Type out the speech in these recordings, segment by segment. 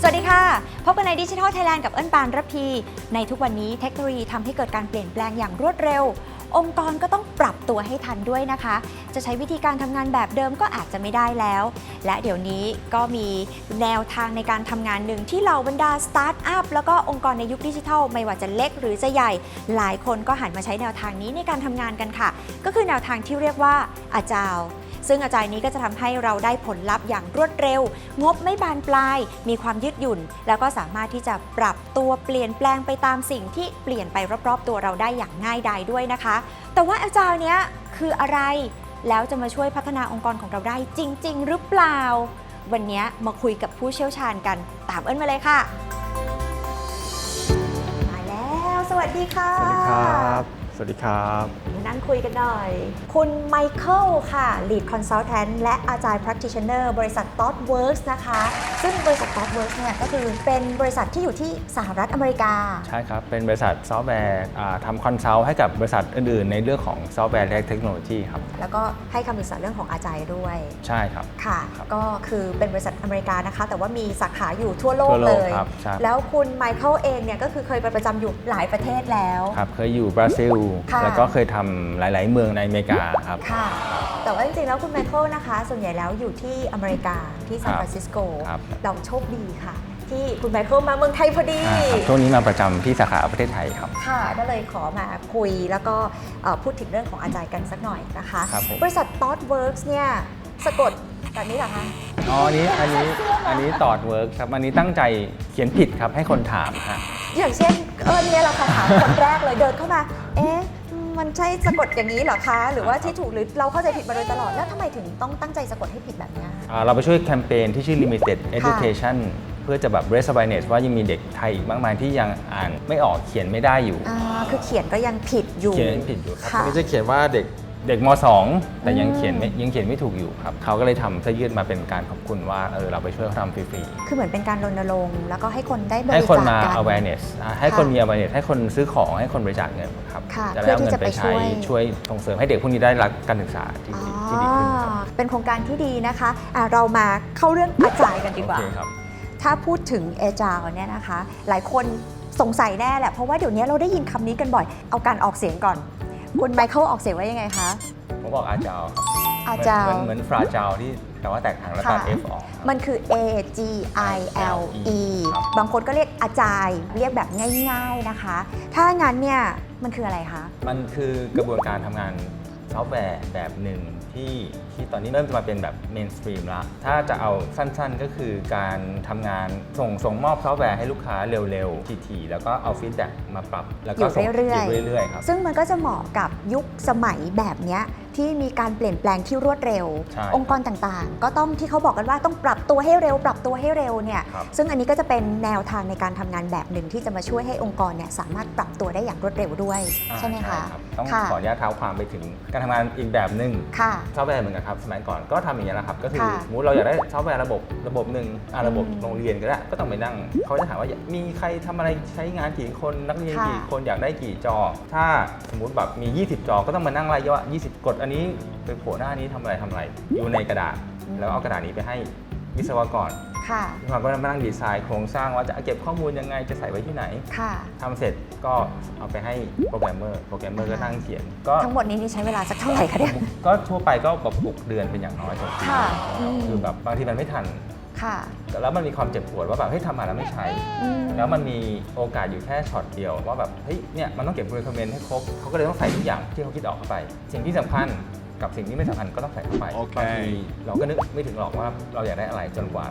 สวัสดีค่ะ พบกันในดิจิทัลไทยแลนด์กับเอิ้นปานระพี ในทุกวันนี้เทคโนโลยีทำให้เกิดการเปลี่ยนแปลงอย่างรวดเร็ว องค์กรก็ต้องปรับตัวให้ทันด้วยนะคะ จะใช้วิธีการทำงานแบบเดิมก็อาจจะไม่ได้แล้ว และเดี๋ยวนี้ก็มีแนวทางในการทำงานหนึ่งที่เหล่าบรรดาสตาร์ทอัพแล้วก็องค์กรในยุคดิจิทัล ไม่ว่าจะเล็กหรือจะใหญ่ หลายคนก็หันมาใช้แนวทางนี้ในการทำงานกันค่ะ ก็คือแนวทางที่เรียกว่าอาจาว ซึ่งอาจารย์นี้ก็จะทำให้เราได้ผลลัพธ์อย่างรวดเร็ว งบไม่บานปลาย มีความยืดหยุ่น แล้วก็สามารถที่จะปรับตัวเปลี่ยนแปลงไปตามสิ่งที่เปลี่ยนไปรอบๆ ตัวเราได้อย่างง่ายดายด้วยนะคะ แต่ว่าอาจารย์เนี้ยคืออะไรแล้วจะมาช่วยพัฒนาองค์กรของเราได้จริง ๆ หรือเปล่า วันนี้มาคุยกับผู้เชี่ยวชาญกัน ตามเอิ้นมาเลยค่ะมาแล้ว สวัสดีค่ะ สวัสดีครับ สวัสดีครับมานั่งคุยกันหน่อย คุณไมเคิลค่ะ Lead Consultant และอาจารย์ Practitioner บริษัท ThoughtWorks นะคะ ซึ่งบริษัท ThoughtWorks เนี่ยก็คือเป็นบริษัทที่อยู่ที่สหรัฐอเมริกา ใช่ครับ เป็นบริษัทซอฟต์แวร์อ่าทำคอนซัลท์ให้กับบริษัทอื่นๆ ในเรื่องของซอฟต์แวร์และเทคโนโลยีครับ แล้วก็ให้คำปรึกษาเรื่องของอาจารย์ด้วย ใช่ครับ ค่ะครับก็คือเป็นบริษัทอเมริกานะคะ แต่ว่ามีสาขาอยู่ทั่วโลกทั่วโลเลกยครับใช่แล้วคุณไมเคิลเองเนี่ยก็คือเคยไปประจำอยู่หลายประเทศแล้ว ครับ เคยอยู่บราซิลค่ะแล้วก็เคยทำหลาย ๆ เมืองในอเมริกาครับ ค่ะ แต่ว่าจริงๆ แล้วคุณไมเคิลนะคะ ส่วนใหญ่แล้วอยู่ที่อเมริกาที่ซานครับฟรานซิสโกครับ เราโชคดีค่ะ ที่คุณไมเคิลมาเมืองไทยพอดี อ่าครับช่วงนี้มาประจำที่สาขาประเทศไทยครับ ค่ะก็เลยขอมาคุยแล้วก็เอ่อพูดถึงเรื่องของอาจารย์กันสักหน่อยนะคะ ครับผม บริษัท ThoughtWorks เนี่ยสะกดแบบนี้เหรอคะ อ๋ออันนี้อันนี้อันนี้ตอดเวิร์กครับอันนี้ตั้งใจเขียนผิดครับให้คนถามฮะ อย่างเช่นเออเนี่ยเราค่ะถามคนแรกเลยเดินเข้ามา เอ๊ะ มันใช่สะกดอย่างนี้เหรอคะ หรือว่าที่ถูกหรือเราเข้าใจผิดมาโดยตลอด แล้วทำไมถึงต้องตั้งใจสะกดให้ผิดแบบเนี้ย อ่าเราไปช่วยแคมเปญที่ชื่อ Limited Education เพื่อจะแบบ raise awareness ว่ายังมีเด็กไทยอีกมากมายที่ยังอ่านไม่ออกเขียนไม่ได้อยู่ อ่า คือเขียนก็ยังผิดอยู่เขียนผิดอยู่ครับค่ะอันนี้จะเขียนว่าเด็ก เด็กม .2 แต่ยังเขียนไม่ยังเขียนไม่ถูกอยู่ครับเขาก็เลยทำเสื้อยืดมาเป็นการขอบคุณว่าเออเราไปช่วยเขาทำฟรีคือเหมือนเป็นการรณรงค์แล้วก็ให้คนได้บๆให้ริคนจาคมา กัน awareness อ่าให้คนมี awareness ให้คนซื้อของให้คนบริจาคเงินครับค่ะจะได้เอาเพื่อที่เงิจะนไปไปช่ใช้วย ช่วยส่งเสริมให้เด็กพวกนี้ได้รับการศึกษาที่อ๋อดีที่ดีขึ้นครับเป็นโครงการที่ดีนะคะอะเรามาเข้าเรื่องอาจารย์กันดีโอกว่าเคครับ ถ้าพูดถึงเอจาวเนี่ยนะคะ หลายคนสงสัยแน่แหละ เพราะว่าเดี๋ยวนี้เราได้ยินคำนี้กันบ่อย เอาการออกเสียงก่อน คุณไมเคิลออกเสียงว่ายังไงคะ ผมบอกอาจาวครับอาจาว เหมือนเหมือนฟราจาวที่แต่ว่าแตกต่างแล้วตัด ค่ะ F ออกครับ มันคือ A G I L E ครับ บางคนก็เรียกอาจายเรียกแบบง่ายๆนะคะ ถ้างั้นเนี่ยมันคืออะไรคะ มันคือกระบวนการทำงานซอฟต์แวร์แบบหนึ่งที่ ที่ตอนนี้เริ่มจะมาเป็นแบบเมนสตรีมละถ้าจะเอาสั้นๆก็คือการทำงานส่งส่งมอบซอฟต์แวร์ให้ลูกค้าเร็วๆทีๆแล้วก็เอาฟีดแบ็กมาปรับ แล้วก็ส่งอยู่เรื่อยๆอยู่เรื่อยๆครับ ซึ่งมันก็จะเหมาะกับยุคสมัยแบบเนี้ย ที่มีการเปลี่ยนแปลงที่รวดเร็ว ใช่องค์กรต่างๆ ก็ต้องที่เขาบอกกันว่าต้องปรับตัวให้เร็ว ปรับตัวให้เร็วเนี่ยครับ ซึ่งอันนี้ก็จะเป็นแนวทางในการทำงานแบบหนึ่งที่จะมาช่วยให้องค์กรเนี่ยสามารถปรับตัวได้อย่างรวดเร็วด้วย อ่าใช่ไหมคะ รับต้องค่ะ ขออนุญาตเท้าความไปถึงการทำงานอีกแบบหนึ่งค่ะ ซอฟต์แวร์เหมือนกันครับสมัยก่อนก็ทำอย่างนี้ยแหละครับ ก็คือค่ะสมมติเราอยากได้ซอฟต์แวร์ระบบระบบหนึ่งอะระบบอืมโรงเรียนก็ได้ก็ต้องไปนั่งเขาจะถามว่ามีใครทำอะไรใช้งานกี่คนนักเรียนค่ะ กี่คนอยากได้กี่จอ ถ้าสมมุติแบบมี 20 จอก็ต้องมานั่งไล่ย่อ20 กดอันนี้ไปโผล่หน้านี้ทำอะไรทำอะไร อยู่ในกระดาษ แล้วเอากระดาษนี้ไปให้วิศวกรค่ะ วิศวกรก็มานั่งดีไซน์โครงสร้างว่าจะเก็บข้อมูลยังไงจะใส่ไว้ที่ไหนค่ะ ทำเสร็จก็เอาไปให้โปรแกรมเมอร์โปรแกรมเมอร์ก็นั่งเขียนก็ ทั้งหมดนี้นี่ใช้เวลาสักเท่าไหร่คะเนี่ย ก็ทั่วไปก็แบบหกเดือนเป็นอย่างน้อยสองปีค่ะอืม คือแบบบางทีมันไม่ทัน ค่ะ แล้วมันมีความเจ็บปวดว่าแบบเฮ้ยทำมาแล้วไม่ใช้ อืม แล้วมันมีโอกาสอยู่แค่ช็อตเดียวว่าแบบเฮ้ยเนี่ยมันต้องเก็บ recommend ให้ครบเขาก็เลยต้องใส่ทุกอย่างที่เขาคิดออกเข้าไป สิ่งที่สำคัญกับสิ่งที่ไม่สำคัญก็ต้องใส่เข้าไปโอเค บางทีเราก็นึกไม่ถึงหรอกว่าเราอยากได้อะไรจนกว่า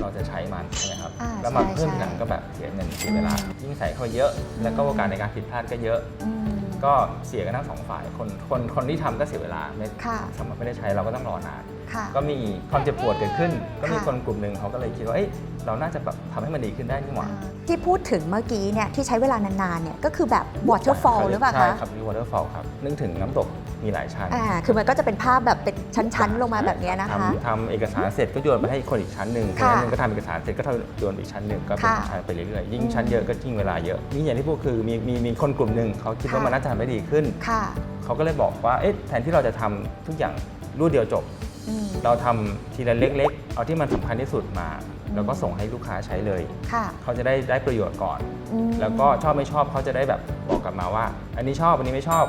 เราจะใช้มันใช่ไหมครับอ่าแล้วมาใช่เพิ่มใช่ทีหลังก็แบบเสียเงินเสียเวลายิ่งใส่เข้าไปเยอะ แล้วก็โอกาสในการผิดพลาดก็เยอะ อืม ก็เสียกันทั้งสองฝ่าย คนคนคนที่ทำก็เสียเวลาไม่ค่ะสำหรับไม่ได้ใช้เราก็ต้องรอนาน ค่ะ ก็มีความเจ็บปวดเกิดขึ้น ก็มีค่ะคนกลุ่มหนึ่งเขาก็เลยคิดว่าเอ้ยเราน่าจะแบบทำให้มันดีขึ้นได้นี่หว่าที่พูดถึงเมื่อกี้เนี่ยที่ใช้เวลานานๆเนี่ยก็คือแบบ waterfall หรือเปล่าใช่คะครับมี waterfall ครับนึกถึงน้ำตก มีหลายชั้นอ่าคือมันก็จะเป็นภาพแบบเป็นชั้นๆ ลงมาแบบเนี้ยนะคะ ทำทำเอกสารเสร็จก็โยนไปให้คนอีกชั้นหนึ่งคนค่ะนั้นหนึ่งก็ทำเอกสารเสร็จก็โยนไปอีกชั้นหนึ่งก็เป็นค่ะชั้นไปเรื่อยๆยิ่งอืมชั้นเยอะก็ยิ่งเวลาเยอะนี่อย่างที่พูดคือมีมีมีคนกลุ่มหนึ่งเขาคิดว่าค่ะมันน่าจะทำได้ดีขึ้นค่ะเขาก็เลยบอกว่าเอ๊ะแทนที่เราจะทำทุกอย่างรวดเดียวจบอืมเราทำทีละเล็ก ๆ เอาที่มันสำคัญที่สุดมา แล้วก็ส่งให้ลูกค้าใช้เลยค่ะเขาจะได้ได้ประโยชน์ก่อนอืมแล้วก็ชอบไม่ชอบเขาจะได้แบบบอกกลับมาว่า อันนี้ชอบอันนี้ไม่ชอบ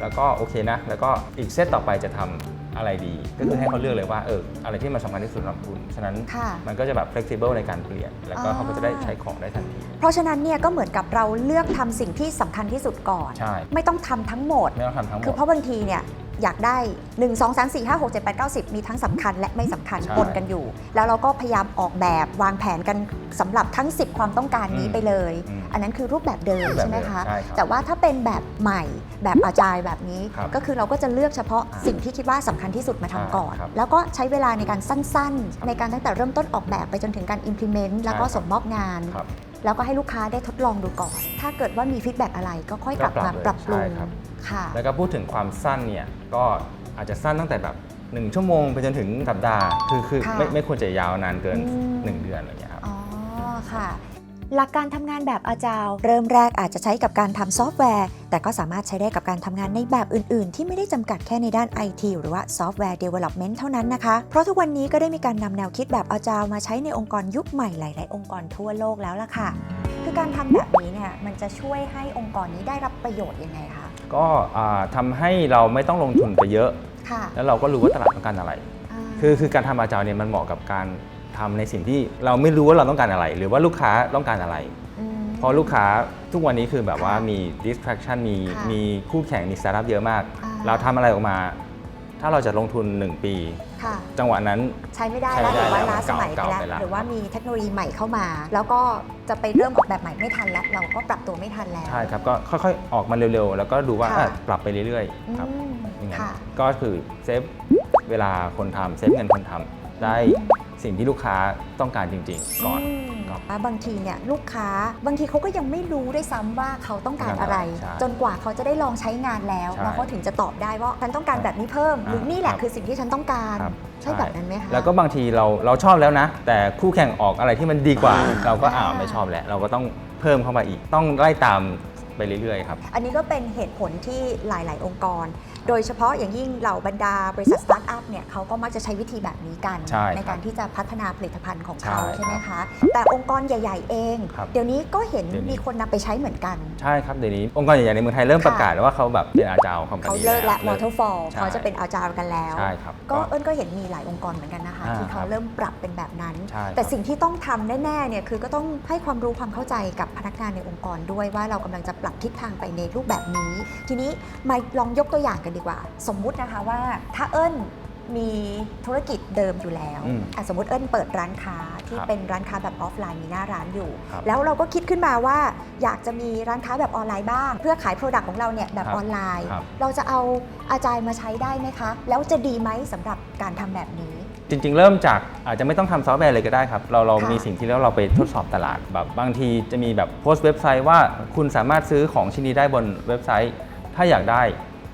แล้วก็โอเคนะ แล้วก็อีกเซตต่อไปจะทำอะไรดี ก็คือให้เขาเลือกเลยว่าเอออะไรที่มันสำคัญที่สุดสำหรับคุณฉะนั้นค่ะมันก็จะแบบ flexible ในการเปลี่ยน แล้วก็อ่าเขาก็จะได้ใช้ของได้ทันที เพราะฉะนั้นเนี่ยก็เหมือนกับเราเลือกทำสิ่งที่สำคัญที่สุดก่อนใช่ไม่ต้องทำทั้งหมดไม่ต้องทำทั้งหมคือดเพราะบางทีเนี่ย อยากได้ 1 2 3 4 5 6 7 8 9 10 มีทั้งสำคัญและไม่สำคัญใช่ปนกันอยู่ แล้วเราก็พยายามออกแบบวางแผนกันสำหรับทั้ง 10 ความต้องการนี้อืมไปเลย อืมอันนั้นคือรูปแบบเดิมรูปแบบใช่ไหมคะ เดิมใช่ครับแต่ว่าถ้าเป็นแบบใหม่แบบอาจายแบบนี้ ครับก็คือเราก็จะเลือกเฉพาะอ่าสิ่งที่คิดว่าสำคัญที่สุดมาทำก่อนใช่ครับแล้วก็ใช้เวลาในการสั้นครับๆในการตั้งแต่เริ่มต้นออกแบบไปจนถึงการ implement แล้วก็ใช่ครับ ส่งมอบงาน ครับ แล้วก็ให้ลูกค้าได้ทดลองดูก่อน ถ้าเกิดว่ามีฟีดแบ็กอะไรก็ค่อยกลับก็ปรัมาบเลยปรับปรุงใช่ครับ ค่ะ แล้วก็พูดถึงความสั้นเนี่ยก็อาจจะสั้นตั้งแต่แบบ 1 ชั่วโมงไปจนถึงสัปดาห์ คือคือค่ะไม่ไม่ควรจะยาวนานเกิน อืม 1 เดือนอะไรอย่างเงี้ยครับ อ๋อค่ะ หลักการทำงานแบบอาจาวเริ่มแรกอาจจะใช้กับการทำซอฟต์แวร์ แต่ก็สามารถใช้ได้กับการทำงานในแบบอื่น ๆ ที่ไม่ได้จำกัดแค่ในด้าน IT หรือว่าซอฟต์แวร์ Development เท่านั้นนะคะ เพราะทุกวันนี้ก็ได้มีการนำแนวคิดแบบอาจาวมาใช้ในองค์กรยุคใหม่หลาย ๆ องค์กรทั่วโลกแล้วล่ะค่ะ คือการทำแบบนี้เนี่ยมันจะช่วยให้องค์กรนี้ได้รับประโยชน์ยังไงคะก็อ่าทำให้เราไม่ต้องลงทุนไปเยอะค่ะแล้วเราก็รู้ว่าตลาดต้องการอะไราคือคือการทำอาจารย์เนี่ยมันเหมาะกับการ ทำในสิ่งที่เราไม่รู้ว่าเราต้องการอะไร หรือว่าลูกค้าต้องการอะไรมเพราะลูกค้าทุกวันนี้คือแบบว่าค่ะมี distraction มีค่ะมีคู่แข่งมีสตาร์ทอัพเยอะมากอ่าเราทำอะไรออกมา ถ้าเราจะลงทุน 1 ปีค่ะจังหวะนั้นใช้ไม่ได้ใช้แล้วไม่หได้รือว่าแล้วล้าสมัยไปเก่าแล้วไปแล้วหรือว่ามีเทคโนโลยีใหม่เข้ามา แล้วก็จะไปเริ่มออกแบบใหม่ไม่ทันแล้ว เราก็ปรับตัวไม่ทันแล้วใช่ครับก็ค่อยๆออกมาเร็วๆ แล้วก็ดูว่าค่ะอะปรับไปเรื่อยๆครับอืมอย่างนั้นค่ะก็คือเซฟเวลาคนทำเซฟเงินคนทำได้ สิ่งที่ลูกค้าต้องการจริง ๆ ก่อนมครับ บางทีเนี่ยลูกค้าบางทีเขาก็ยังไม่รู้ด้วยซ้ำว่าเขาต้องการอะไร ใช่จนกว่าเขาจะได้ลองใช้งานแล้วใช่แล้วเขาถึงจะตอบได้ว่าฉันต้องการแบบนี้เพิ่ม หรือนี่แหละครับคือสิ่งที่ฉันต้องการ ครับ ใช่แบบนั้นไหมคะแล้วก็บางทีเราเราชอบแล้วนะ แต่คู่แข่งออกอะไรที่มันดีกว่า เราก็อ้าวอ่าไม่ชอบแล้ว เราก็ต้องเพิ่มเข้ามาอีก ต้องไล่ตาม ไปเรื่อยๆครับ อันนี้ก็เป็นเหตุผลที่หลาย ๆ องค์กร โดยเฉพาะอย่างยิ่งเหล่าบรรดาบริษัทสตาร์ทอัพเนี่ยเขาก็มักจะใช้วิธีแบบนี้กันใช่ครับการที่จะพัฒนาผลิตภัณฑ์ของเขาใช่ใช่ไหมครัคะบแต่องค์กรใหญ่ ๆ เองครับเดี๋ยวนี้ก็เห็นเดี๋ยวนี้มีคนนำไปใช้เหมือนกัน ใช่ครับเดี๋ยวนี้องค์กรใหญ่ ๆ ในเมืองไทยเริ่มค่ะประกาศแล้วว่าเขาแบบเป็นอาจารย์คอมพาเขานีเลิกและเลิ waterfall ใช่เขาจะเป็นอาจารย์กันแล้วใช่ครับก็เอิญก็เห็นมีหลายองค์กรเหมือนกันนะคะอ่าที่เขาครับเริ่มปรับเป็นแบบนั้นใช่ครับแต่สิ่งที่ต้องทำแน่ๆเนี่ยคือก็ต้องให้ความรู้ความเข้าใจกับพนักงานในองค์กรด้วยว่าเรากำลังจะปรับทิศทางไปในรูปแบบนี้ ทีนี้มาลองยกตัวอย่างกันดีกว่า สมมุตินะคะว่าถ้าเอิญมีธุรกิจเดิมอยู่แล้วอืมอะสมมติเอิญเปิดร้านค้าที่ครับเป็นร้านค้าแบบออฟไลน์มีหน้าร้านอยู่ ครับแล้วเราก็คิดขึ้นมาว่า อยากจะมีร้านค้าแบบออนไลน์บ้าง เพื่อขายโปรดักต์ของเราเนี่ยแบบครับออนไลน์ ครับ เราจะเอาอาจารย์มาใช้ได้ไหมคะ แล้วจะดีไหมสำหรับการทำแบบนี้ จริง ๆ เริ่มจากอาจจะไม่ต้องทำซอฟต์แวร์เลยก็ได้ครับ เราเราค่ะ มีสิ่งที่แล้วเราไปทดสอบตลาดแบบบางทีจะมีแบบโพสต์เว็บไซต์ว่าคุณสามารถซื้อของชิ้นนี้ได้บนเว็บไซต์ ถ้าอยากได้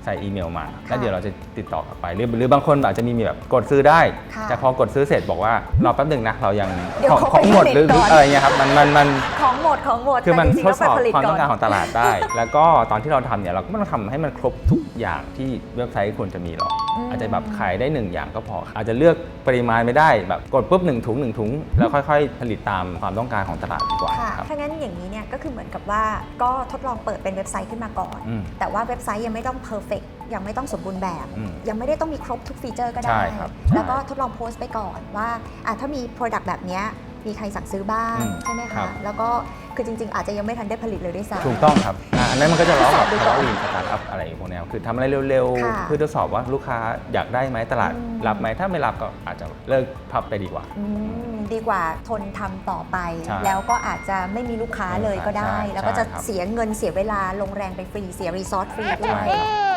ใส่อีเมลมา แล้วเดี๋ยวเราจะติดต่อกลับไปหรือหรือบางคนอาจจะมีแบบกดซื้อได้ ค่ะแต่พอกดซื้อเสร็จบอกว่ารอแป๊บหนึ่งนะเรายังเดี๋ยวของเขาของหมดไปหรือผลิตก่อน อะไรเงี้ยครับมันมันมัน ของหมดของหมดคือมันแต่จริงทๆดสอบแล้วไปผลิตความก่ต้อองการนของตลาดได้ แล้วก็ตอนที่เราทำเนี่ยเราก็ไม่ต้องทำให้มันครบทุกอย่างที่เว็บไซต์ควรจะมีหรอกอืมอาจจะแบบขายได้หนึ่งอย่างก็พอ อาจจะเลือกปริมาณไม่ได้แบบกดปุ๊บหนึ่งถุงหนึ่งถุง แล้วค่อยๆ ผลิตตามความต้องการของตลาดดีกว่าค่ะครับ ถ้างั้นอย่างนี้เนี่ยก็คือเหมือนกับว่าก็ทดลองเปิดเป็นเว็บไซต์ขึ้นมาก่อน อืม แต่ว่าเว็บไซต์ยังไม่ต้องเพอร์เฟก ยังไม่ต้องสมบูรณ์แบบ อืมยังไม่ได้ต้องมีครบทุกฟีเจอร์ก็ใช่ได้ครับแล้วก็ใช่ทดลองโพสต์ไปก่อนว่าอะถ้ามี Product แบบเนี้ยมีใครสั่งซื้อบ้างอืมใช่ไหมครัคะบ แล้วก็คือจริง ๆ อาจจะยังไม่ทันได้ผลิตเลยด้วยซ้ำ ถูกต้องครับอะอันนั้นมันก็จะล้อกับทดสอบดูก่ล้ออนลีนสตาร์ทอัพอะไรพวกแนวคือทำอะไรเร็วค่ะๆ เพื่อทดสอบว่าลูกค้าอยากได้ไหมตลาดอืม รับไหมถ้าไม่รับก็อาจจะเลิกพับไปดีกว่า อืมดีกว่าทนทำต่อไป ใช่แล้วก็อาจจะไม่มีลูกค้าเลยก็ได้ ใช่แล้วก็จะใช่ครับ เสียเงินเสียเวลาลงแรงไปฟรีเสียรีซอสฟรีด้วใช่ย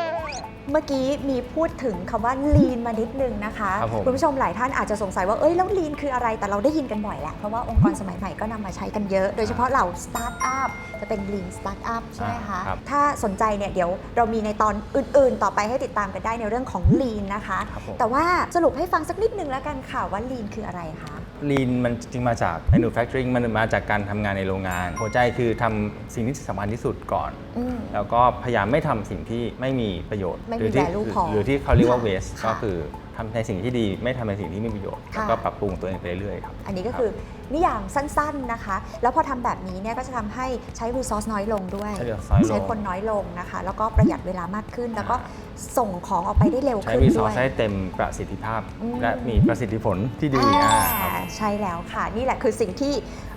เมื่อกี้มีพูดถึงคำว่า lean มานิดนึงนะคะครับผม ณผู้ชมหลายท่านอาจจะสงสัยว่าเอ้ยแล้ว lean คืออะไรแต่เราได้ยินกันบ่อยแหละ เพราะว่าองค์กรสมัยใหม่ก็นำมาใช้กันเยอะ โดยเฉพาะเหล่า startup จะเป็น lean startup ใช่ไหมคะครับถ้าสนใจเนี่ยเดี๋ยวเรามีในตอนอื่นๆ ต่อไปให้ติดตามกันได้ในเรื่องของ lean นะคะ ครับผม แต่ว่าสรุปให้ฟังสักนิดนึงแล้วกันค่ะว่า lean คืออะไรคะ ลีนมันจริงๆมาจาก manufacturing มันมาจากการทำงานในโรงงาน หัวใจคือทำสิ่งที่สำคัญที่สุดก่อน อืม แล้วก็พยายามไม่ทำสิ่งที่ไม่มีประโยชน์ไม่มีหรือที่ value พอหรือที่เขาเรียกว่า ค่ะ waste ค่ะก็คือททำในสิ่งที่ดีไม่ทำในสิ่งที่ไม่มีประโยชน์ ค่ะ แล้วก็ปรับปรุงตัวเองไปเรื่อยๆครับอันนี้ก็คือ นิยามสั้นๆนะคะ แล้วพอทำแบบนี้เนี่ยก็จะทำให้ใช้ resource น้อยลงด้วย ใช้ resource น้อยลงใช้คนน้อยลงนะคะ แล้วก็ประหยัดเวลามากขึ้น แล้วก็ส่งของออกไปได้เร็วใช้ขึ้นรีซด้อวสย ให้เต็มประสิทธิภาพ อืม และมีประสิทธิผลที่ดีอ่าอ่าครับใช่แล้วค่ะ นี่แหละคือสิ่งที่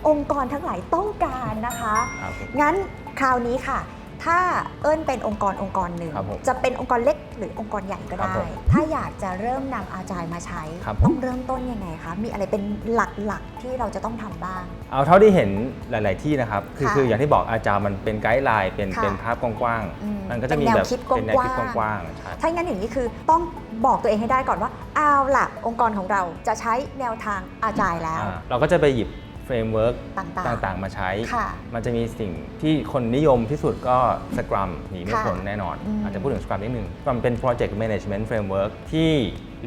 องค์กรทั้งหลายต้องการนะคะ ครับผม งั้นคราวนี้ค่ะ ถ้าเอิ้นเป็นองค์กรองค์กรหนึ่ง ครับผมจะเป็นองค์กรเล็กหรือองค์กรใหญ่ก็ครัได้บผมถ้าอยากจะเริ่มนำอาจายมาใช้ ครับผม ต้องเริ่มต้นยังไงคะ มีอะไรเป็นหลักๆที่เราจะต้องทำบ้าง เอาเท่าที่เห็นหลาย ๆ ที่นะครับคือค่ะคืออย่างที่บอกอาจารย์มันเป็นไกด์ไลน์เป็นค่ะเป็นภาพกว้างอืมๆมันก็จะมีเป็นแนวแบบคิดเป็นแนวคิดกว้างๆกว้างๆใช่ ถ้าอย่างนั้นอย่างนี้คือต้องบอกตัวเองให้ได้ก่อนว่าเอาล่ะองค์กรของเราจะใช้แนวทางอาจายแล้ว อ่าเราก็จะไปหยิบ เฟรมเวิร์กต่างๆ ต่างๆ มาใช้ ค่ะมันจะมีสิ่งที่คนนิยมที่สุดก็สครัมหนีไม่ค่ะพ้นแน่นอน อืม อาจจะพูดถึงสครัมนิดนึงมันเป็น Project Management Framework ที่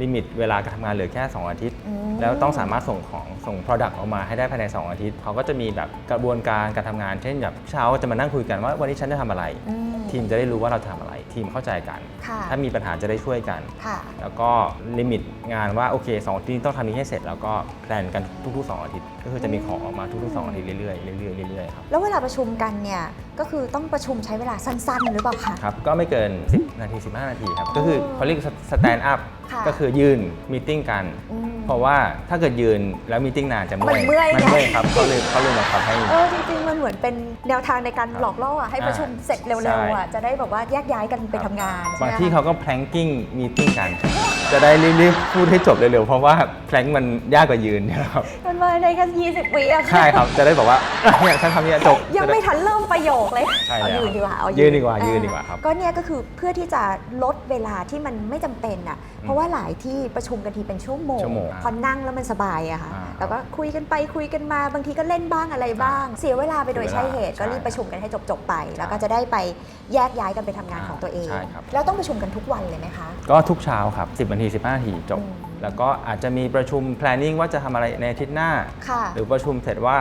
ลิมิตเวลาการทำงานเหลือแค่ 2 อาทิตย์ อืม แล้วต้องสามารถส่งของส่ง Product ออกมาให้ได้ภายใน 2 อาทิตย์เขาก็จะมีแบบกระบวนการการทำงาน เช่นแบบเช้าจะมานั่งคุยกันว่าวันนี้ฉันจะทำอะไร อืม ทีมจะได้รู้ว่าเราจะทำอะไร ทีมเข้าใจกัน ค่ะถ้ามีปัญหาจะได้ช่วยกัน ค่ะ แล้วก็ลิมิตงานว่าโอเคสองอาทิตย์ต้องทำนี้ให้เสร็จ แล้วก็แพลนกันทุกๆ 2 อาทิตย์ ก็คือจะมีของออกมาทุกๆ 2 อาทิตย์เรื่อยๆเรื่อยๆเรื่อยๆครับแล้วเวลาประชุมกันเนี่ยก็คือต้องประชุมใช้เวลาสั้นๆ หรือเปล่าคะ ครับก็ไม่เกิน 10 นาที 15 นาทีครับ ก็คือเขาเรียกสแตนด์อัพค่ะ ก็คือยืนมีติ้งกันอืมเพราะว่าถ้าเกิดยืนแล้วมีติ้งนานจะเมื่อยมันเมื่อยมันไงเมื่อยครับเขาเลยเขาเลยบังคับให้ เออจริงๆมันเหมือนเป็นแนวทางในการครับหลอกล่ออะให้ประชุมเสร็จเร็วใช่ๆอะจะได้แบบว่าแยกย้ายกันไปทำงานบางใช่ไหมที่คะเขาก็แพลงกิ้งมีติ้งกัน จะได้รีบๆพูดให้จบเร็วๆเพราะว่าแพลงมันยากกว่ายืนนะครับ มันมาในแค่ยี่สิบวิอะค่ะใช่ครับจะได้บอกว่าอะเนี่ยฉันทำเนี่ยจบยังไม่ทันเริ่มประโยคเลยใช่เอาแล้วยืนดีกว่าเอายืนดีกว่าอ่ยืนดีกว่าครับ ก็เนี่ยก็คือเพื่อที่จะลดเวลาที่มันไม่จำเป็นอะเพราะว่าหลายที่ประชุมกันทีเป็นชั่วโมงชั่วโมงพอนั่งแล้วมันสบายอะค่ะอ่าแล้วก็คุยกันไปคุยกันมาบางทีก็เล่นบ้างอะไรบ้าง เสียเวลาไปโดยเสียเวลาใช่เหตุก็ใช่รีบประชุมกันให้จบๆไป แล้วก็จะได้ไปแยกย้ายกันไปทำงานอ่าของตัวเอง ใช่ครับ แล้วต้องประชุมกันทุกวันเลยไหมคะ ก็ทุกเช้าครับ 10นาที15นาทีจบ อืม แล้วก็อาจจะมีประชุม planning ว่าจะทำอะไรในอาทิตย์หน้าค่ะหรือประชุมเสร็จว่า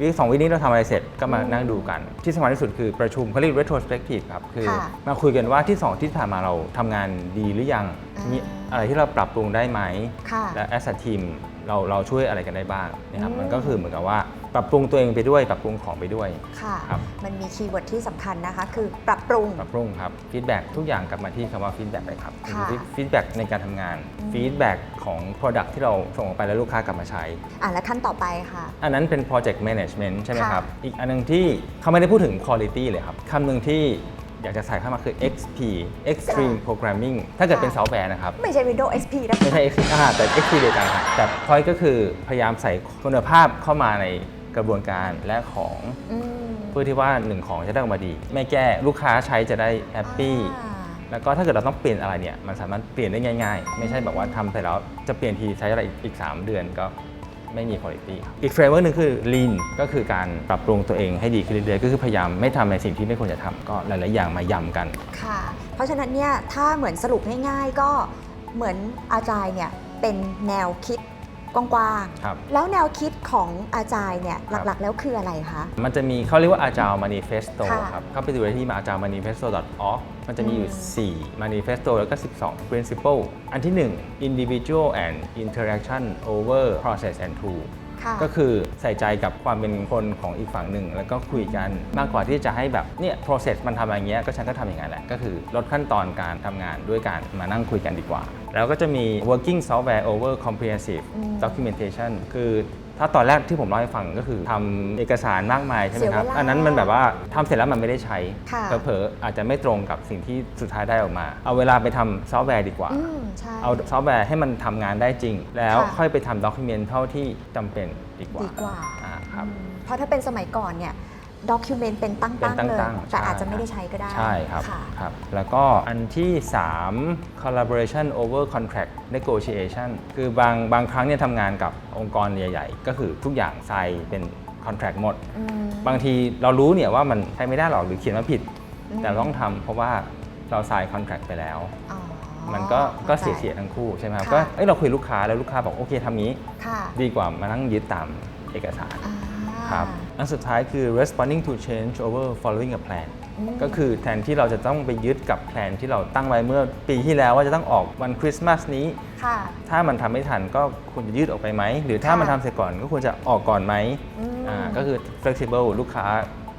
วิสองวินี้เราทำอะไรเสร็จก็มาอืมนั่งดูกัน ที่สำคัญที่สุดคือประชุมเขาเรียก retrospective ครับ คือค่ะมาคุยกันว่าที่สองที่ผ่านมาเราทำงานดีหรือยังอ่ามีมีอะไรที่เราปรับปรุงได้ไหมค่ะและ as a team เราเราช่วยอะไรกันได้บ้างนะครับอืมมันก็คือเหมือนกับว่าปรับปรุงตัวเองไปด้วยปรับปรุงของไปด้วย ค่ะ ครับ มันมีคีย์เวิร์ดที่สำคัญนะคะ คือปรับปรุง ปรับปรุงครับฟีดแบ็ทุกอย่างกลับมาที่คำว่าฟีดแบ็เลยครับค่ะ ฟีดแบ็ในการทำงานอืมฟีดแบ็ของ Product ที่เราส่งออกไปแล้วลูกค้ากลับมาใช้ อะแล้วขั้นต่อไปค่ะ อันนั้นเป็น Project Management ใช่ไหมค่ะ ครับ อีกอันหนึงที่เขาไม่ได้พูดถึง Quality เลยครับคำหนึ่งที่ อยากจะใส่เข้ามาคือ XP Extreme Programming ถ้าเกิดเป็นซอฟต์แวร์นะครับ ไม่ใช่ Windows XP นะไม่ใช่ XP อ่าแต่ XP เดียวกันครับแต่ Point ก็คือพยายามใส่คุณภาพเข้ามาในกระบวนการและของอืมเพื่อที่ว่าหนึ่งของจะได้ออกมาดี ไม่แก้ลูกค้าใช้จะได้แฮปปี้อ่าแล้วก็ถ้าเกิดเราต้องเปลี่ยนอะไรเนี่ยมันสามารถเปลี่ยนได้ง่าย ๆ ไม่ใช่แบบว่าทำไปแล้วจะเปลี่ยนทีใช้อะไรอีกอีก3เดือนก็ ไม่มีคุณภาพครับอีกเฟรมเวิร์กหนึงคือ Lean ก็คือการปรับปรุงตัวเองให้ดีขึ้นเรื่อยๆก็คือพยายามไม่ทำในสิ่งที่ไม่ควรจะทำก็หลายๆอย่างมายำกันค่ะ เพราะฉะนั้นเนี่ยถ้าเหมือนสรุปง่ายๆก็เหมือนอาจายเนี่ยเป็นแนวคิด กว้างครับๆแล้วแนวคิดของอาจายเนี่ยครับ หลักๆ แล้วคืออะไรคะ มันจะมีเขาเรียกว่า Agile Manifesto ค่ะครับเข้าไปดูได้ที่ agilemanifesto.org มันจะมีอยู่ อืม 4 manifesto แล้วก็ 12 principle อันที่ 1 individual and interaction over process and tool ค่ะก็คือใส่ใจกับความเป็นคนของอีกฝั่งหนึ่ง แล้วก็คุยกันมากกว่าที่จะให้แบบเนี่ย process มันทำอะไรเงี้ยก็ฉันก็ทำอย่างนั้นแหละ ก็คือลดขั้นตอนการทำงานด้วยการมานั่งคุยกันดีกว่า แล้วก็จะมี working software over comprehensive อืม documentation คือถ้าตอนแรกที่ผมเล่าให้ฟังก็คือทำเอกสารมากมายใช่ไหมครับ เสียเวลาอันนั้นมันแบบว่าทำเสร็จแล้วมันไม่ได้ใช้ ค่ะ เผลอๆอาจจะไม่ตรงกับสิ่งที่สุดท้ายได้ออกมา เอาเวลาไปทำซอฟต์แวร์ดีกว่า อืมใช่ เอาซอฟต์แวร์ให้มันทำงานได้จริง แล้วค่ะ ค่อยไปทำด็อกิเมนต์เท่าที่จำเป็นดีกว่าดีกว่า อ่าครับอืมเพราะถ้าเป็นสมัยก่อนเนี่ย ด็อกิเมนต์เป็นตั้เป็นงตั้ๆเลยงๆแต่อาจจะใช่ไม่ได้ใช้ก็ได้ ใช่ครับค่ะครับ แล้วก็อันที่ 3 collaboration over contract negotiation คือบางบางครั้งเนี่ยทำงานกับองค์กรใหญ่ ๆ ก็คือทุกอย่างใส่เป็น contract หมดอืมบางทีเรารู้เนี่ยว่ามันใช้ไม่ได้หรอกหรือเขียนว่าผิดอืมแต่เราต้องทำเพราะว่าเรา sign contract ไปแล้วอ๋อมันก็ก็ข้าเสีใจยเสียทั้งคู่ใช่ไหมครับค่ะก็เอ้ยเราคุยลูกค้าแล้วลูกค้าบอกโอเคทำนี้ค่ะดีกว่ามานั่งยึดตามเอกสารอ่า ครับอันสุดท้ายคือ responding to change over following a plan อืมก็คือแทนที่เราจะต้องไปยึดกับแผนที่เราตั้งไว้เมื่อปีที่แล้วว่าจะต้องออกวันคริสต์มาสนี้ค่ะถ้ามันทำไม่ทันก็ควรจะยืดออกไปไหม หรือถ้าค่ะมันทำเสร็จก่อนก็ควรจะออกก่อนไหมอืมอ่าก็คือ flexible ลูกค้า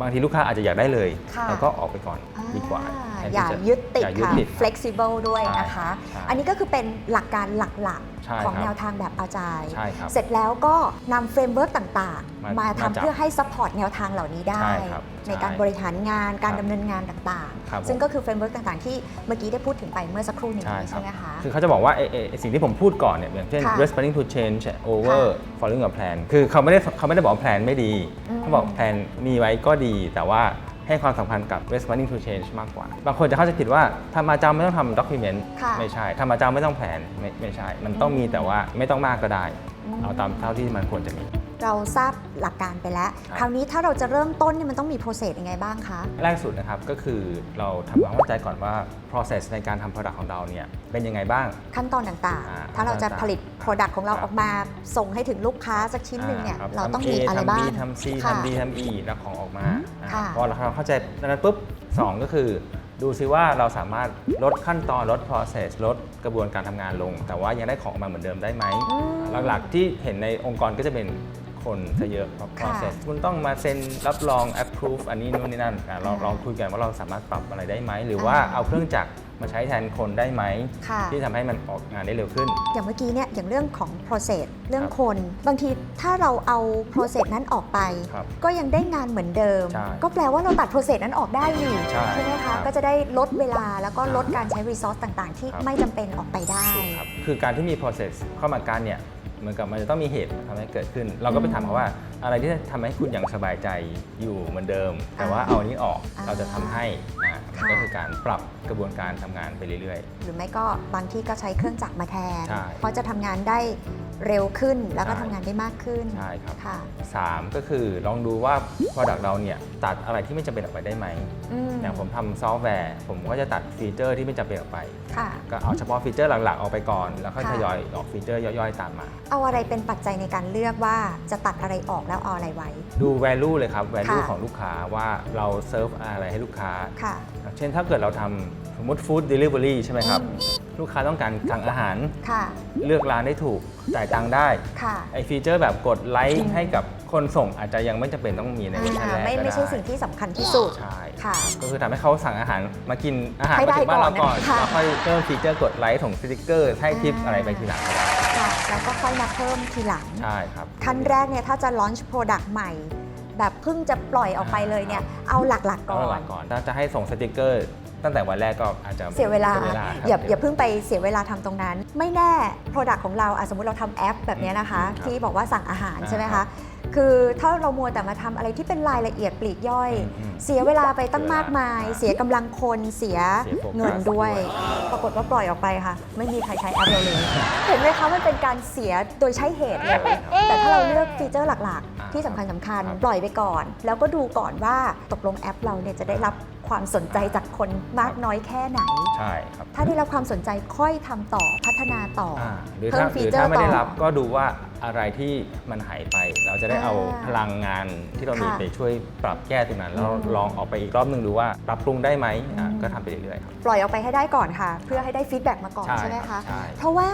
บางทีลูกค้าอาจจะอยากได้เลยค่ะแล้วก็ออกไปก่อน ดีกว่าอ่แทนอย่าที่จะยึดติดอย่ายึดค่ะติด flexible ด้วยนะคะใช่อันนี้ก็คือเป็นหลักการหลักใช่ๆของครับแนวทางแบบอาจารย์ใช่ครับเสร็จแล้วก็นำเฟรมเวิร์กต่างๆ มามามาจับทำเพื่อให้ซัพพอร์ตแนวทางเหล่านี้ได้ใช่ครับในการใช่บริหารงานการครับดำเนินงานต่างครับผมๆซึ่งก็คือเฟรมเวิร์กต่างๆ ที่เมื่อกี้ได้พูดถึงไปเมื่อสักครู่นี้ใช่ครัใช่บไหมคะ คือเขาจะบอกว่าไอ้ไอ้ไอ้สิ่งที่ผมพูดก่อนเนี่ยอย่างเช่นค่ะ responding to change over following a plan คือเขาไม่ได้เขาไม่ได้บอกว่าแผนไม่ดีอืมเขาบอกแผนมีไว้ก็ดีแต่ว่า ให้ความสำคัญกับ responding to change มากกว่า บางคนจะเข้าใจผิดว่าทำมาจำไม่ต้องทำ document ค่ะไม่ใช่ทำมาจำไม่ต้องแผนไม่ไม่ใช่ มันต้องมีแต่ว่าไม่ต้องมากก็ได้อืมเอาตามเท่าที่มันควรจะมี เราทราบหลักการไปแล้วครับคราวนี้ถ้าเราจะเริ่มต้นเนี่ยมันต้องมี process ยังไงบ้างคะ แรกสุดนะครับก็คือเราทำความเข้าใจก่อนว่า process ในการทำ product ของเราเนี่ยเป็นยังไงบ้าง ขั้นตอนต่างอ่าๆ ถ้าเราจะผลิต Product ของเราครับออกมาส่งให้ถึงลูกค้าสักชิ้นหนึ่งเนี่ยอ่าคบเราต้องทำมี A อะไรบ้าง ทำ B ทำ C ค่ะ ทำ D ทำ E แล้วของออกมาอ่าค่ะ พอเราเข้าใจนั้นปุ๊บสองก็คือ ดูซิว่าเราสามารถลดขั้นตอนลด process ลดกระบวนการทำงานลง แต่ว่ายังได้ของออกมาเหมือนเดิมได้ไหม อืม หลักๆที่เห็นในองค์กรก็จะเป็น คนซะเยอะเพราะค่ะ process คุณต้องมาเซ็นรับรอง approve อันนี้นู่นนี่นั่นอะลองอ่าลองคุยกันว่าเราสามารถปรับอะไรได้ไหม หรือว่าอ่าเอาเครื่องจักรมาใช้แทนคนได้ไหม ค่ะ ที่ทำให้มันออกงานได้เร็วขึ้น อย่างเมื่อกี้เนี่ยอย่างเรื่องของ process เรื่องครับคน บางทีถ้าเราเอา process นั้นออกไป ครับก็ยังได้งานเหมือนเดิม ใช่ก็แปลว่าเราตัด process นั้นออกได้นี่ใช่ไหมครัคะบก็จะได้ลดเวลาแล้วก็ครับลดการใช้ resource ต่างๆ ที่ครับ ไม่จำเป็นออกไปได้ถูกครับคือการที่มี process เข้ามากันเนี่ย เหมือนกับมันจะต้องมีเหตุทำให้เกิดขึ้น เราก็ไปถามเขาว่า อะไรที่จะทำให้คุณยังสบายใจอยู่เหมือนเดิม แต่ว่าเอาอันนี้ออกอ่าเราจะทำให้อ่ามันค่ะก็คือการปรับกระบวนการทำงานไปเรื่อยหรือไม่ก็บางที่ก็ใช้เครื่องจักรมาแทนใช่เพราะจะทำงานได้เร็วขึ้นแล้วก็ใช่ ทำงานได้มากขึ้นๆใช่ครับ ค่ะสามก็คือลองดูว่า product เราเนี่ยตัดอะไรที่ไม่จำเป็นออกไปได้ไหม อืมอย่างผมทำซอฟต์แวร์ ผมก็จะตัดฟีเจอร์ที่ไม่จำเป็นออกไป ค่ะ ก็เอาเฉพาะฟีเจอร์หลักๆ ออกไปก่อน แล้วค่อยค่ะ ทยอยออกฟีเจอร์ย่อยๆ ตามมา เอาอะไรเป็นปัจจัยในการเลือกว่าจะตัดอะไรออกแล้วเอาอะไรไว้ ดู value เลยครับ value ค่ะ ของลูกค้าว่าเราเซิร์ฟอะไรให้ลูกค้า ค่ะ เช่นถ้าเกิดเราทำ สมมติ food delivery ใช่ไหมครับอืมลูกค้าต้องการสั่งอาหาร ค่ะ เลือกร้านได้ถูก จ่ายตังค์ได้ค่ะ ไอฟีเจอร์แบบกดไลอืค์มให้กับคนส่งอาจจะยังไม่จำเป็นต้องมีในเวอร์ชันอ่าแรกไม่ก็ไม่ใช่ด้สิ่งที่สำคัญที่สุด ใช่ค่ะ ก็คือทำให้เขาสั่งอาหารมากินอาหารให้มาได้ถึงบ้านเราก่ก่ออนนนะค่ะแล้วค่อยเพิ่มฟีเจอร์กดไลค์ส่งสติ๊กเกอร์ให้ทิปอ่า อะไรไปทีหลังก็ได้ค่ะ แล้วก็ค่อยมาเพิ่มทีหลัง ใช่ครับขั้นแรกเนี่ยถ้าจะ launch product ใหม่ แบบเพิ่งจะปล่อยออกไปเลยเนี่ย เอาหลักๆก็ก่อหลัน กก่อนถ้าจะให้ส่งสติกเกอร์ ตั้งแต่วันแรกก็อาจจะเสียเวลาครับ อย่าอย่าเพิ่งไปเสียเวลาทำตรงนั้น ไม่แน่ Product ของเราอะสมมติเราทำแอปแบบเนี้ยนะคะครับที่บอกว่าสั่งอาหารอ่าใช่ไหมครัคะ บคือถ้าเรามัวแต่มาทำอะไรที่เป็นรายละเอียดปลีกย่อย อืมอืมเสียเวลาไปตั้งมากมาย เสีเสียยเวลากำลังคนเสียเสียโฟกัส เงินด้วยด้วย ปรากฏว่าปล่อยออกไปค่ะ ไม่มีใครใช้แอปเราเลย เห็นไหมคะมันเป็นการเสียโดยใช้เหตุเลย แต่ถ้าเราเลือกฟีเจอร์หลักอ่าๆที่สำคัญสำคัญครับ ปล่อยไปก่อน แล้วก็ดูก่อนว่าตกลงแอปเราเนี่ยจะได้รับ ความสนใจจากคนมากน้อยแค่ไหน ใช่ครับถ้าได้รับความสนใจค่อยทำต่อพัฒนาต่อออ่าหรือเพิ่ถ้ามหฟีรือเจอถ้าร์ไม่ต่ได้อรับก็ดูว่าอะไรที่มันหายไป เราจะได้เอาอ่าพลังงานที่เรามีค่ะไปช่วยปรับแก้ตรงนั้นแล้วอืมลองออกไปอีกรอบหนึ่งดูว่าปรับปรุงได้ไหมอะอืมก็ทำไปเรื่อยๆครับปล่อยออกไปให้ได้ก่อนค่ะ เพื่อให้ได้ฟีดแบ็กมาก่อนใช่ใช่ไหมครัคะบใช่เพราะว่า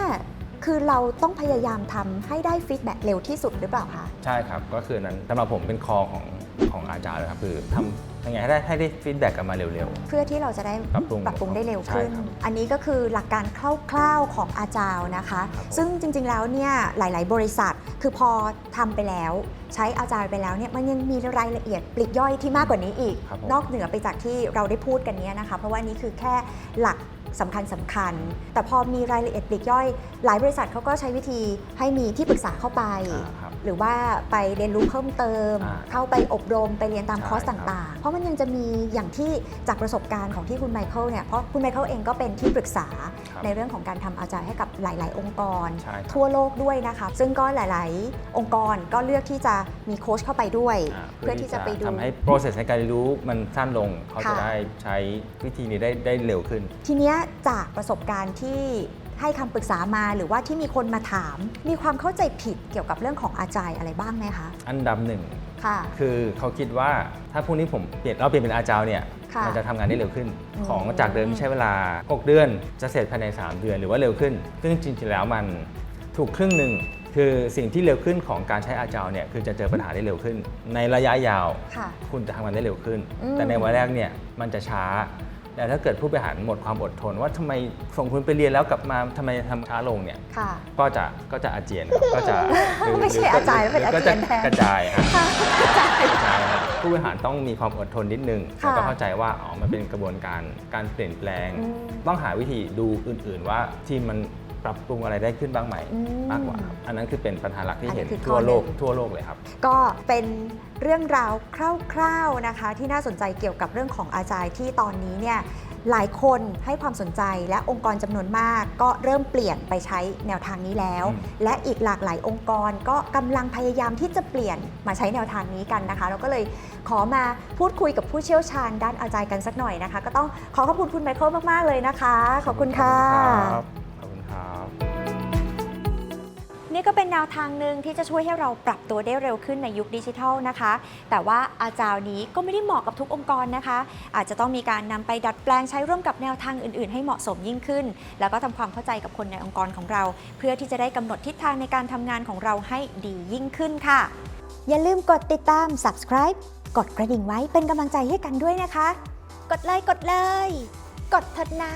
คือเราต้องพยายามทำให้ได้ฟีดแบ็กเร็วที่สุดหรือเปล่าคะใช่ครับก็คือนั้นสำหรับผมเป็นคอของ ของอาจารย์เลยครับคือทำยังไงให้ได้ให้ได้ฟีดแบ็กกลับมาเร็ว เพื่อที่เราจะได้ปรับปรุงปรับปรุงได้เร็วใช่ขึ้นครับอันนี้ก็คือหลักการคร่าวๆของอาจารย์นะคะ ครับผม ซึ่งจริงๆแล้วเนี่ยหลายๆ บริษัทคือพอทำไปแล้ว ใช้อาจารย์ไปแล้วเนี่ยมันยังมีรายละเอียดปลีกย่อยที่มากกว่านี้อีก ครับผมนอกเหนือไปจากที่เราได้พูดกันเนี้ยนะคะ เพราะว่านี่คือแค่หลักสำคัญสำคัญ แต่พอมีรายละเอียดปลีกย่อย หลายบริษัทเขาก็ใช้วิธีให้มีที่ปรึกษาเข้าไป อ่าครับ หรือว่าไปเรียนรู้เพิ่มเติม อ่าเข้าไปอบรมไปเรียนตามใช่คอร์สครับ ต่างๆ เพราะมันยังจะมีอย่างที่จากประสบการณ์ของที่คุณไมเคิลเนี่ยเพราะคุณไมเคิลเองก็เป็นที่ปรึกษาครับในเรื่องของการทำอาจารย์ให้กับหลาย ๆ องค์กร ใช่ครับทั่วโลกด้วยนะคะซึ่งก็หลาย ๆ องค์กรก็เลือกที่จะมีโค้ชเข้าไปด้วยอ่าเพื่อที่จะไปดู ทำให้ process ในการเรียนรู้มันสั้นลง เขาจะค่ะได้ใช้วิธีนี้ได้ได้เร็วขึ้น ทีเนี้ยจากประสบการณ์ที่ ให้คำปรึกษามาหรือว่าที่มีคนมาถาม มีความเข้าใจผิดเกี่ยวกับเรื่องของอาจายอะไรบ้างไหมคะอันดับหนึ่งค่ะ คือเขาคิดว่าถ้าพรุ่งนี้ผมเปลี่ยนเราเปลี่ยนเป็นอาจารย์เนี่ยค่ะมันจะทำงานได้เร็วขึ้น อืม ของจากเดิมที่ใช้เวลา 6 เดือน จะเสร็จภายใน 3 เดือนหรือว่าเร็วขึ้น ซึ่งจริงๆแล้วมันถูกครึ่งหนึ่งคือสิ่งที่เร็วขึ้นของการใช้อาจารย์เนี่ยคือจะเจอปัญหาได้เร็วขึ้น ในระยะยาว ค่ะ คุณจะทำงานได้เร็วขึ้น อืมแต่ในวันแรกเนี่ยมันจะช้า แต่ถ้าเกิดผู้บริหารหมดความอดทน ว่าทำไมส่งคุณไปเรียนแล้วกลับมาทำไมทำช้าลงเนี่ยค่ะก็จะก็จะอาเจียนครับก็จะหรือไม่ใช่อาจารย์แล้วเป็นหรืก็อาเจีจะยนแทนกระจายครับกระจายครับผู้บริหารต้องมีความอดทนนิดนึงค่ะแล้วก็เข้าใจว่าอ๋อมันเป็นกระบวนการการเปลี่ยนแปลงอืมต้องหาวิธีดูอื่น ๆ ว่าที่มัน ปรับปรุงอะไรได้ขึ้นบ้างไหมอืม มากกว่าครับอันนั้นคือเป็นปัญหาหลักที่เห็นอันนี้คือข้ทั่อวโลกหนึ่งทั่วโลกเลยครับ ก็เป็นเรื่องราวคร่าวๆนะคะ ที่น่าสนใจเกี่ยวกับเรื่องของอาจารย์ที่ตอนนี้เนี่ยหลายคนให้ความสนใจและองค์กรจำนวนมาก ก็เริ่มเปลี่ยนไปใช้แนวทางนี้แล้ว อืม และอีกหลากหลายองค์กรก็กำลังพยายามที่จะเปลี่ยนมาใช้แนวทางนี้กันนะคะ เราก็เลยขอมาพูดคุยกับผู้เชี่ยวชาญด้านอาจารย์กันสักหน่อยนะคะ ก็ต้องขอขอบคุณคุณไมเคิลมากๆเลยนะคะ ขอบคุณค่ะรับขอบคุณครับ นี่ก็เป็นแนวทางหนึ่งที่จะช่วยให้เราปรับตัวได้เร็วขึ้นในยุคดิจิทัลนะคะ แต่ว่าอาจารย์นี้ก็ไม่ได้เหมาะกับทุกองค์กรนะคะ อาจจะต้องมีการนำไปดัดแปลงใช้ร่วมกับแนวทางอื่น ๆ ให้เหมาะสมยิ่งขึ้น แล้วก็ทำความเข้าใจกับคนในองค์กรของเรา เพื่อที่จะได้กำหนดทิศทางในการทำงานของเราให้ดียิ่งขึ้นค่ะ อย่าลืมกดติดตาม subscribe กดกระดิ่งไว้เป็นกำลังใจให้กันด้วยนะคะ กดเลยกดเลย กดเถิดนะ